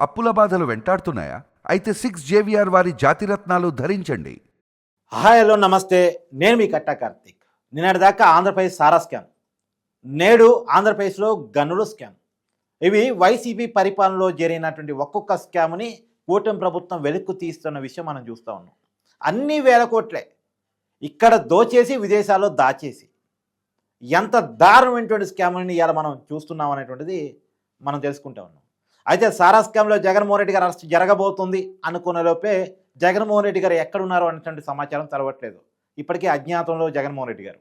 అప్పుల బాధలు వెంటాడుతున్నాయా? అయితే సిక్స్ జేవిఆర్ వారి జాతిరత్నాలు ధరించండి. హాయ్ హలో నమస్తే. నేను మీ కట్టా కార్తీక్. నిన్నటిదాకా ఆంధ్రప్రదేశ్ సారా స్కామ్. నేడు ఆంధ్రప్రదేశ్లో గనులు స్కామ్. ఇవి వైసీపీ పరిపాలనలో జరిగినటువంటి ఒక్కొక్క స్కామ్ని కూటమి ప్రభుత్వం వెలుక్కు తీస్తున్న విషయం మనం చూస్తూ ఉన్నాం. అన్ని వేల కోట్లే. ఇక్కడ దోచేసి విదేశాల్లో దాచేసి. ఎంత దారుణమైనటువంటి స్కామ్ని ఇవాళ మనం చూస్తున్నాం అనేటువంటిది మనం తెలుసుకుంటా ఉన్నాం. అయితే సారా స్కామ్లో జగన్మోహన్ రెడ్డి గారు అరెస్ట్ జరగబోతుంది అనుకున్న లోపే జగన్మోహన్ రెడ్డి గారు ఎక్కడున్నారు అనేటువంటి సమాచారం తెలవట్లేదు. ఇప్పటికే అజ్ఞాతంలో జగన్మోహన్ రెడ్డి గారు.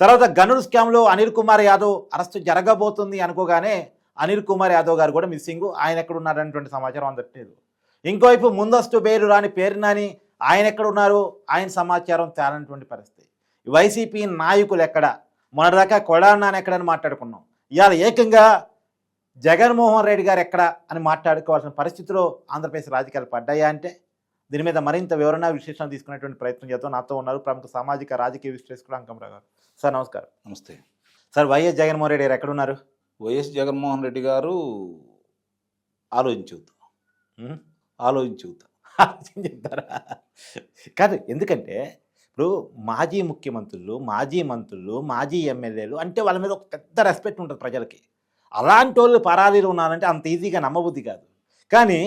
తర్వాత గనుడు స్కామ్లో అనిల్ కుమార్ యాదవ్ అరెస్ట్ జరగబోతుంది అనుకోగానే అనిల్ కుమార్ యాదవ్ గారు కూడా మిస్సింగ్. ఆయన ఎక్కడున్నారు అనేటువంటి సమాచారం అందట్లేదు ఇంకోవైపు ముందస్తు పేరు రాని పేరు నాని ఆయన ఎక్కడున్నారు? ఆయన సమాచారం తేలనటువంటి పరిస్థితి. వైసీపీ నాయకులు ఎక్కడ? మొన్నటిదాకా కొడాన్నాను ఎక్కడని మాట్లాడుకున్నాం. ఇవాళ ఏకంగా జగన్మోహన్ రెడ్డి గారు ఎక్కడ అని మాట్లాడుకోవాల్సిన పరిస్థితిలో ఆంధ్రప్రదేశ్ రాజకీయాలు పడ్డాయా అంటే దీని మీద మరింత వివరణ విశ్లేషణ తీసుకునేటువంటి ప్రయత్నం చేద్దాం. నాతో ఉన్నారు ప్రముఖ సామాజిక రాజకీయ విశ్లేషకుడు అంకంరావు గారు. సార్ నమస్కారం. నమస్తే. సార్ వైఎస్ జగన్మోహన్ రెడ్డి గారు ఎక్కడున్నారు? వైఎస్ జగన్మోహన్ రెడ్డి గారు? ఆలోచించుతా ఆలోచన చెప్తారా? కాదు ఎందుకంటే ఇప్పుడు మాజీ ముఖ్యమంత్రులు మాజీ మంత్రులు మాజీ ఎమ్మెల్యేలు అంటే వాళ్ళ మీద ఒక పెద్ద రెస్పెక్ట్ ఉంటుంది ప్రజలకి. అలాంటి వాళ్ళు పరారీలు ఉన్నారంటే అంత ఈజీగా నమ్మబుద్ధి కాదు. కానీ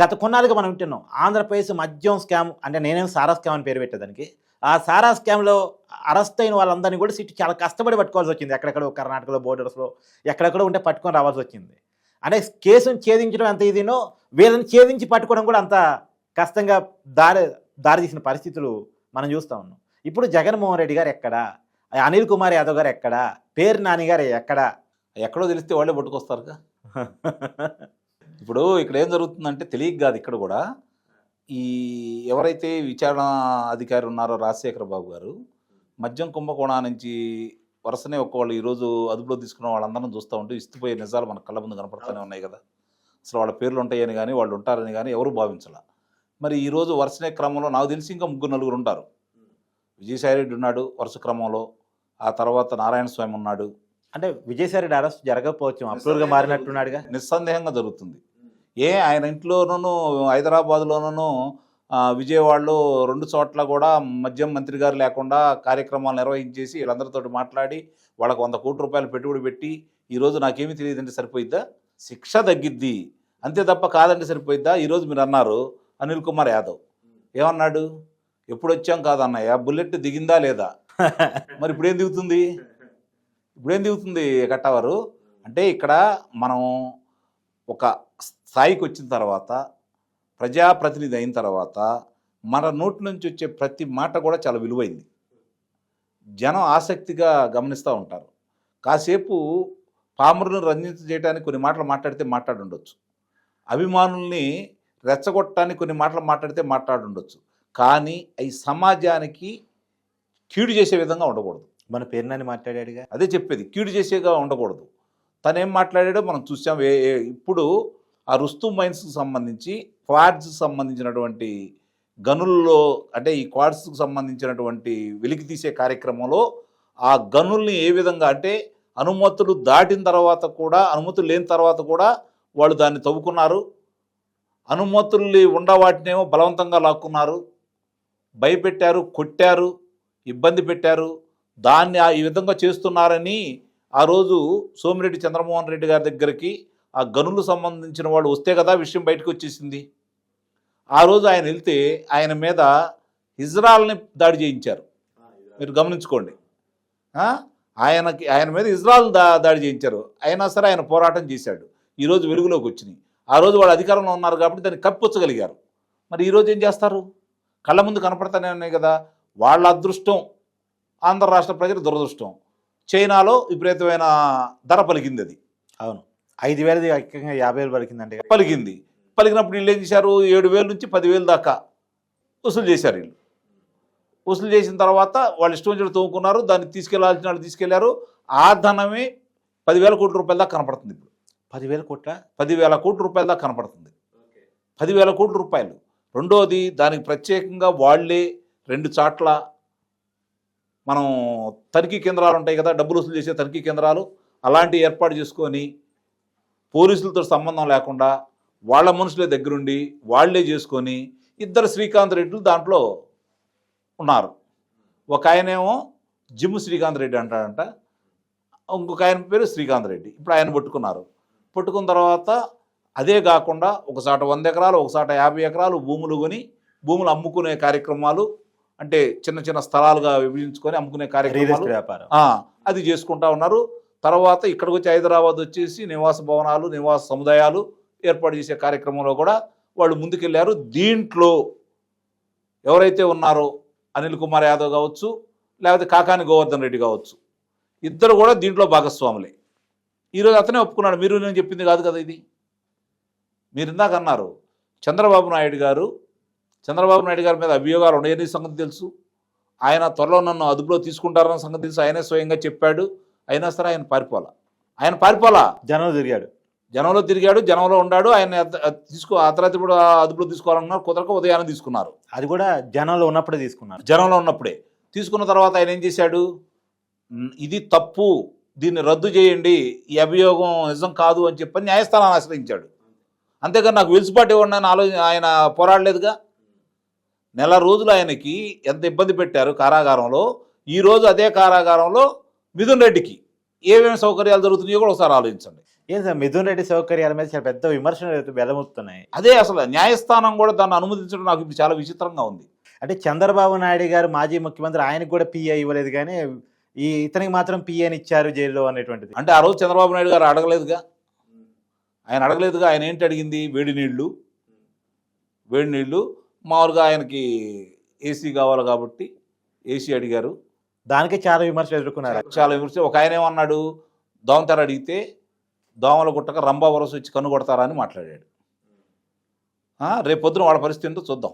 గత కొన్నాళ్ళుగా మనం వింటున్నాం ఆంధ్రప్రదేశ్ మద్యం స్కామ్ అంటే నేనేం సారా స్కామ్ అని పేరు పెట్టేదానికి ఆ సారా స్కామ్లో అరెస్ట్ అయిన వాళ్ళందరినీ కూడా సిటీ చాలా కష్టపడి పట్టుకోవాల్సి వచ్చింది. ఎక్కడెక్కడో కర్ణాటకలో బోర్డర్స్లో ఎక్కడెక్కడో ఉంటే పట్టుకొని రావాల్సి వచ్చింది. అంటే కేసును ఛేదించడం ఎంత ఇదినో వీళ్ళని ఛేదించి పట్టుకోవడం కూడా అంత కష్టంగా దారి దారి తీసిన పరిస్థితులు మనం చూస్తూ ఉన్నాం. ఇప్పుడు జగన్మోహన్ రెడ్డి గారు ఎక్కడా? అనిల్ కుమార్ యాదవ్ గారు ఎక్కడా? పేరు నాని గారు ఎక్కడా? ఎక్కడో తెలిస్తే వాళ్ళే పట్టుకొస్తారుగా. ఇప్పుడు ఇక్కడ ఏం జరుగుతుందంటే తెలియక కాదు ఇక్కడ కూడా. ఈ ఎవరైతే విచారణ అధికారి ఉన్నారో రాజశేఖర బాబు గారు మద్యం కుంభకోణం నుంచి వరుసనే ఒక్కవాళ్ళు ఈరోజు అదుపులో తీసుకున్న వాళ్ళందరం చూస్తూ ఉంటే ఇస్తుపోయే నిజాలు మన కళ్ళ ముందు కనపడుతూనే ఉన్నాయి కదా. అసలు వాళ్ళ పేర్లు ఉంటాయని కానీ వాళ్ళు ఉంటారని కానీ ఎవరు భావించాల. మరి ఈరోజు వరుసనే క్రమంలో నాకు తెలిసి ఇంకా ముగ్గురు నలుగురు ఉంటారు. విజయసాయిరెడ్డి ఉన్నాడు వరుస క్రమంలో. ఆ తర్వాత నారాయణ స్వామి ఉన్నాడు. అంటే విజయసాయి రెడ్డి అరెస్ట్ జరగకపోవచ్చు అప్రూవ్గా మారినట్టున్నాడుగా? నిస్సందేహంగా జరుగుతుంది. ఏ ఆయన ఇంట్లోనూ హైదరాబాద్లోనూ విజయవాడలో రెండు చోట్ల కూడా మద్యం మంత్రి గారు లేకుండా కార్యక్రమాలు నిర్వహించేసి వీళ్ళందరితో మాట్లాడి వాళ్ళకు వంద కోట్ల రూపాయలు పెట్టుబడి పెట్టి ఈరోజు నాకేమీ తెలియదంటే సరిపోయిద్దా? శిక్ష తగ్గిద్ది. అంతే తప్ప కాదంటే సరిపోయిద్దా? ఈరోజు మీరు అన్నారు అనిల్ కుమార్ యాదవ్. ఏమన్నాడు? ఎప్పుడు వచ్చాం కాదన్నయ్య? బుల్లెట్ దిగిందా లేదా? మరి ఇప్పుడేం దిగుతుంది? ఇప్పుడేం దిగుతుంది కట్టవారు అంటే ఇక్కడ మనం ఒక స్థాయికి వచ్చిన తర్వాత ప్రజాప్రతినిధి అయిన తర్వాత మన నోటి నుంచి వచ్చే ప్రతి మాట కూడా చాలా విలువైంది. జనం ఆసక్తిగా గమనిస్తూ ఉంటారు. కాసేపు పామరును రంజించజేయడానికి కొన్ని మాటలు మాట్లాడితే మాట్లాడుండొచ్చు. అభిమానుల్ని రెచ్చగొట్టడానికి కొన్ని మాటలు మాట్లాడితే మాట్లాడుండొచ్చు. కానీ అవి సమాజానికి కీడు చేసే విధంగా ఉండకూడదు. మన పేరునని మాట్లాడాడుగా? అదే చెప్పేది. కీడు చేసేగా ఉండకూడదు. తను ఏం మాట్లాడాడో మనం చూసాం. ఇప్పుడు ఆ రుస్తు మైన్స్కి సంబంధించి క్వాడ్స్ సంబంధించినటువంటి గనుల్లో అంటే ఈ క్వాడ్స్కి సంబంధించినటువంటి వెలికి తీసే కార్యక్రమంలో ఆ గనుల్ని ఏ విధంగా అంటే అనుమతులు దాటిన తర్వాత కూడా అనుమతులు లేని తర్వాత కూడా వాళ్ళు దాన్ని తవ్వుకున్నారు. అనుమతులు ఉన్న వాటినేమో బలవంతంగా లాక్కున్నారు. భయపెట్టారు కొట్టారు ఇబ్బంది పెట్టారు. దాన్ని ఆ- ఈ విధంగా చేస్తున్నారని ఆ రోజు సోమిరెడ్డి చంద్రమోహన్ రెడ్డి గారి దగ్గరికి ఆ గనులు సంబంధించిన వాళ్ళు వస్తే కదా విషయం బయటకు వచ్చేసింది. ఆ రోజు ఆయన వెళ్తే ఆయన మీద ఇజ్రాయల్ని దాడి చేయించారు. మీరు గమనించుకోండి. ఆయనకి ఆయన మీద ఇజ్రాయల్ దా దాడి చేయించారు. అయినా సరే ఆయన పోరాటం చేశాడు. ఈరోజు వెలుగులోకి వచ్చినాయి. ఆ రోజు వాళ్ళు అధికారంలో ఉన్నారు కాబట్టి దాన్ని కప్పించగలిగారు మరి ఈరోజు ఏం చేస్తారు? కళ్ళ ముందు కనపడతానే ఉన్నాయి కదా. వాళ్ళ అదృష్టం ఆంధ్ర రాష్ట్ర ప్రజల దురదృష్టం. చైనాలో విపరీతమైన ధర పలికింది అది అవును. ఐదు వేలది ఏకంగా యాభై వేలు పలికిందంటే పలికింది. పలికినప్పుడు వీళ్ళు ఏం చేశారు? ఏడు వేల నుంచి పదివేలు దాకా వసూలు చేశారు వీళ్ళు. వసూలు చేసిన తర్వాత వాళ్ళు ఇష్టం వచ్చినట్టు తోముకున్నారు. దాన్ని తీసుకెళ్ళాల్సిన వాళ్ళు తీసుకెళ్ళారు. ఆ ధనమే పదివేల కోట్ల రూపాయల దాకా కనపడుతుంది ఇప్పుడు. పదివేల కోట్ల? పదివేల కోట్ల రూపాయల దాకా కనపడుతుంది. పదివేల కోట్ల రూపాయలు. రెండోది దానికి ప్రత్యేకంగా వాళ్ళే రెండు చాట్ల మనం తనిఖీ కేంద్రాలు ఉంటాయి కదా డబ్బులు వసూలు చేసే తనిఖీ కేంద్రాలు అలాంటి ఏర్పాటు చేసుకొని పోలీసులతో సంబంధం లేకుండా వాళ్ళ మనుషులే దగ్గరుండి వాళ్ళే చేసుకొని ఇద్దరు శ్రీకాంత్ రెడ్డిలు దాంట్లో ఉన్నారు. ఒక ఆయనేమో జిమ్ శ్రీకాంత్ రెడ్డి అంటాడంట ఇంకొక ఆయన పేరు శ్రీకాంత్ రెడ్డి. ఇప్పుడు ఆయన పట్టుకున్నారు. పట్టుకున్న తర్వాత అదే కాకుండా ఒకసాట వంద ఎకరాలు ఒకసాట యాభై ఎకరాలు భూములు కొని భూములు అమ్ముకునే కార్యక్రమాలు అంటే చిన్న చిన్న స్థలాలుగా విభజించుకొని అమ్ముకునే కార్యక్రమాలు వ్యాపారం. అది చేసుకుంటా ఉన్నారు. తర్వాత ఇక్కడికి వచ్చి హైదరాబాద్ వచ్చేసి నివాస భవనాలు నివాస సముదాయాలు ఏర్పాటు చేసే కార్యక్రమంలో కూడా వాళ్ళు ముందుకెళ్ళారు దీంట్లో ఎవరైతే ఉన్నారో అనిల్ కుమార్ యాదవ్ కావచ్చు లేకపోతే కాకాని గోవర్ధన్ రెడ్డి కావచ్చు ఇద్దరు కూడా దీంట్లో భాగస్వాములే. ఈరోజు అతనే ఒప్పుకున్నాడు. మీరు నేను చెప్పింది కాదు కదా ఇది. మీరు ఇందాక అన్నారు చంద్రబాబు నాయుడు గారు చంద్రబాబు నాయుడు గారి మీద అభియోగాలు ఉన్నాయని సంగతి తెలుసు? ఆయన త్వరలో నన్ను అదుపులో తీసుకుంటారన్న సంగతి తెలుసు. ఆయనే స్వయంగా చెప్పాడు. అయినా సరే ఆయన పారిపోలా. ఆయన పారిపోలా. జనం తిరిగాడు. జనంలో తిరిగాడు జనంలో ఉన్నాడు ఆయన తీసుకో ఆ తర్వాత ఇప్పుడు ఆ అదుపులో తీసుకోవాలన్నారు కుదరక ఉదయాన్నే తీసుకున్నారు. అది కూడా జనంలో ఉన్నప్పుడే తీసుకున్నారు. జనంలో ఉన్నప్పుడే. తీసుకున్న తర్వాత ఆయన ఏం చేశాడు? "మ్, ఇది తప్పు. దీన్ని రద్దు చేయండి. ఈ అభియోగం నిజం కాదు అని చెప్పని న్యాయస్థానాన్ని ఆశ్రయించాడు. అంతేగాని నాకు వెలుసుబాటు ఇవ్వండి అని ఆలోచన ఆయన పోరాడలేదుగా? నెల రోజులు ఆయనకి ఎంత ఇబ్బంది పెట్టారు కారాగారంలో ఈ రోజు అదే కారాగారంలో మిథున్ రెడ్డికి ఏమేమి సౌకర్యాలు జరుగుతున్నాయో కూడా ఒకసారి ఆలోచించండి. ఏం సార్ మిథున్ రెడ్డి సౌకర్యాల మీద చాలా పెద్ద విమర్శలు వెలముతున్నాయి అదే అసలు న్యాయస్థానం కూడా దాన్ని అనుమతించడం నాకు ఇప్పుడు చాలా విచిత్రంగా ఉంది. అంటే చంద్రబాబు నాయుడు గారు మాజీ ముఖ్యమంత్రి ఆయనకు కూడా పిఏ ఇవ్వలేదు కానీ ఈ ఇతనికి మాత్రం పిఏని ఇచ్చారు జైల్లో అనేటువంటిది. అంటే ఆ రోజు చంద్రబాబు నాయుడు గారు అడగలేదుగా? ఆయన అడగలేదుగా? ఆయన ఏంటి అడిగింది? వేడి నీళ్ళు. వేడి నీళ్ళు. మామూలుగా ఆయనకి ఏసీ కావాలి కాబట్టి ఏసీ అడిగారు. దానికి చాలా విమర్శలు ఎదుర్కొన్నారు. చాలా విమర్శ ఒక ఆయన ఏమన్నాడు? దోమతెర అడిగితే దోమల గుట్టక రంభా వరస వచ్చి కన్ను కొడతారా అని మాట్లాడాడు. రేపు పొద్దున వాళ్ళ పరిస్థితి ఏంటో చూద్దాం.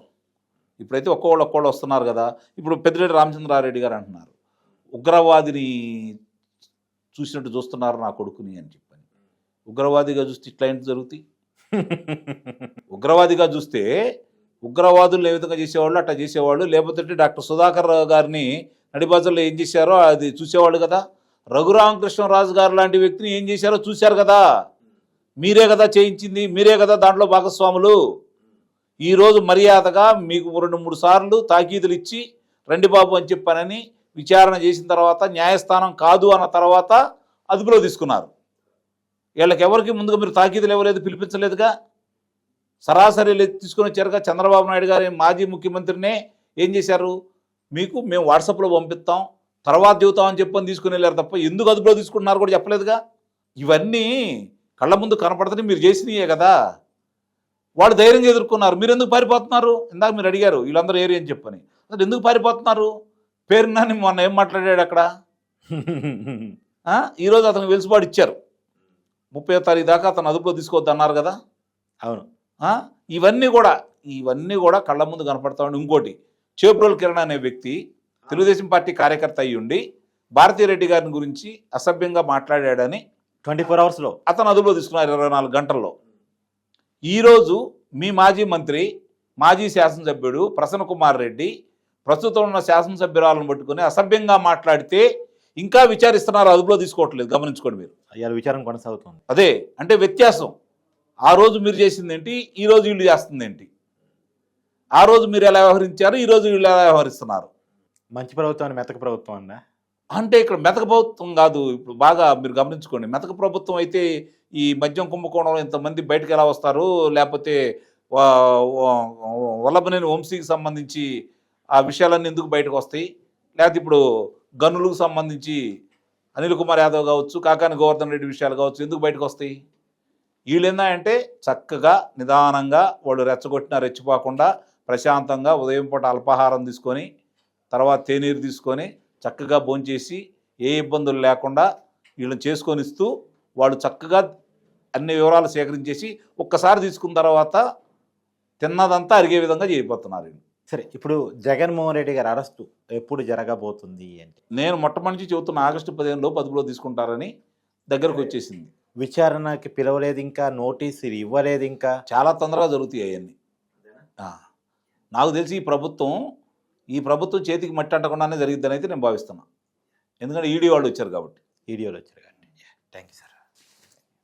ఇప్పుడైతే ఒక్కోళ్ళు ఒక్కోళ్ళు వస్తున్నారు కదా. ఇప్పుడు పెద్దిరెడ్డి రామచంద్రారెడ్డి గారు అంటున్నారు. ఉగ్రవాదిని చూసినట్టు చూస్తున్నారు నా కొడుకుని అని చెప్పని. ఉగ్రవాదిగా చూస్తే ఇట్లా ఏంటి జరుగుతాయి? ఉగ్రవాదిగా చూస్తే ఉగ్రవాదులు ఏ విధంగా చేసేవాళ్ళు అట్లా చేసేవాళ్ళు. లేకపోతే డాక్టర్ సుధాకర్ గారిని నడిబాజల్లో ఏం చేశారో అది చూసేవాళ్ళు కదా. రఘురామకృష్ణరాజు గారు లాంటి వ్యక్తిని ఏం చేశారో చూశారు కదా. మీరే కదా చేయించింది మీరే కదా దాంట్లో భాగస్వాములు. ఈరోజు మర్యాదగా మీకు రెండు మూడు సార్లు తాకీదులు ఇచ్చి రండి బాబు అని చెప్పానని విచారణ చేసిన తర్వాత న్యాయస్థానం కాదు అన్న తర్వాత అదుపులో తీసుకున్నారు. వీళ్ళకి ఎవరికి ముందుగా మీరు తాకీదులు ఇవ్వలేదు పిలిపించలేదుగా? సరాసరి తీసుకుని తీసుకొని వచ్చారుగా చంద్రబాబు నాయుడు గారి మాజీ ముఖ్యమంత్రినే ఏం చేశారు? మీకు మేము వాట్సాప్లో పంపిస్తాం తర్వాత చెబుతాం అని చెప్పని తీసుకుని వెళ్ళారు తప్ప ఎందుకు అదుపులో తీసుకుంటున్నారు కూడా చెప్పలేదుగా? ఇవన్నీ కళ్ళ ముందు కనపడతని మీరు చేసినయే కదా. వాళ్ళు ధైర్యంగా ఎదుర్కొన్నారు. మీరు ఎందుకు పారిపోతున్నారు? ఇందాక మీరు అడిగారు వీళ్ళందరూ ఏరి అని చెప్పని. అసలు ఎందుకు పారిపోతున్నారు? పేరున్నాని మొన్న ఏం మాట్లాడాడు అక్కడ? ఈరోజు అతనికి వెలుసుబాటు ఇచ్చారు. ముప్పై తారీఖు దాకా అతను అదుపులో తీసుకోవద్దన్నారు కదా? అవును. ఇవన్నీ కూడా ఇవన్నీ కూడా కళ్ళ ముందు కనపడతా ఉండి. ఇంకోటి చేప్రోల్ కిరణ్ అనే వ్యక్తి తెలుగుదేశం పార్టీ కార్యకర్త అయి ఉండి భారతీరెడ్డి గారిని గురించి అసభ్యంగా మాట్లాడాడని ట్వంటీ ఫోర్ అవర్స్లో. అతను అదుపులో తీసుకున్నారు ఇరవై నాలుగు గంటల్లో. ఈరోజు మీ మాజీ మంత్రి మాజీ శాసనసభ్యుడు ప్రసన్న కుమార్ రెడ్డి ప్రస్తుతం ఉన్న శాసనసభ్యురాలను పట్టుకుని అసభ్యంగా మాట్లాడితే ఇంకా విచారిస్తున్నారు అదుపులో తీసుకోవట్లేదు. గమనించుకోండి మీరు. ఇవాళ విచారణ కొనసాగుతుంది. అదే అంటే వ్యత్యాసం. ఆ రోజు మీరు చేసింది ఏంటి ఈ రోజు వీళ్ళు చేస్తుంది ఏంటి ఆ రోజు మీరు ఎలా వ్యవహరించారు? ఈ రోజు వీళ్ళు ఎలా వ్యవహరిస్తున్నారు? మంచి ప్రభుత్వం మెతక ప్రభుత్వం అన్న అంటే ఇక్కడ మెతక ప్రభుత్వం కాదు. ఇప్పుడు బాగా మీరు గమనించుకోండి. మెతక ప్రభుత్వం అయితే ఈ మద్యం కుంభకోణంలో ఇంతమంది బయటకు ఎలా వస్తారు? లేకపోతే వల్లభనేని వంశీకి సంబంధించి ఆ విషయాలన్నీ ఎందుకు బయటకు వస్తాయి? లేకపోతే ఇప్పుడు గనులకు సంబంధించి అనిల్ కుమార్ యాదవ్ కావచ్చు కాకాని గోవర్ధన్ రెడ్డి విషయాలు కావచ్చు ఎందుకు బయటకు వస్తాయి? వీళ్ళు ఏంటంటే చక్కగా నిదానంగా వాళ్ళు రెచ్చగొట్టినా రెచ్చిపోకుండా ప్రశాంతంగా ఉదయం పూట అల్పాహారం తీసుకొని తర్వాత తేనీరు తీసుకొని చక్కగా భోంచేసి ఏ ఇబ్బందులు లేకుండా వీళ్ళని చేసుకొని ఇస్తూ వాళ్ళు చక్కగా అన్ని వివరాలు సేకరించేసి ఒక్కసారి తీసుకున్న తర్వాత తిన్నదంతా అరిగే విధంగా చేయబోతున్నారు. సరే ఇప్పుడు జగన్మోహన్ రెడ్డి గారి అరెస్టు ఎప్పుడు జరగబోతుంది అంటే నేను మొట్టమొదటి చెబుతున్న ఆగస్టు పదిహేనులో అదుపులో తీసుకుంటారని దగ్గరకు వచ్చేసింది విచారణకి పిలవలేదు ఇంకా నోటీసులు ఇవ్వలేదు ఇంకా చాలా తొందరగా జరుగుతాయి అవన్నీ. నాకు తెలిసి ఈ ప్రభుత్వం ఈ ప్రభుత్వం చేతికి మట్టి అంటకుండానే జరిగిద్దని అయితే నేను భావిస్తున్నా. ఎందుకంటే ఈడీ వాళ్ళు వచ్చారు కాబట్టి. వీడియోలు వచ్చారు థ్యాంక్ యూ సార్.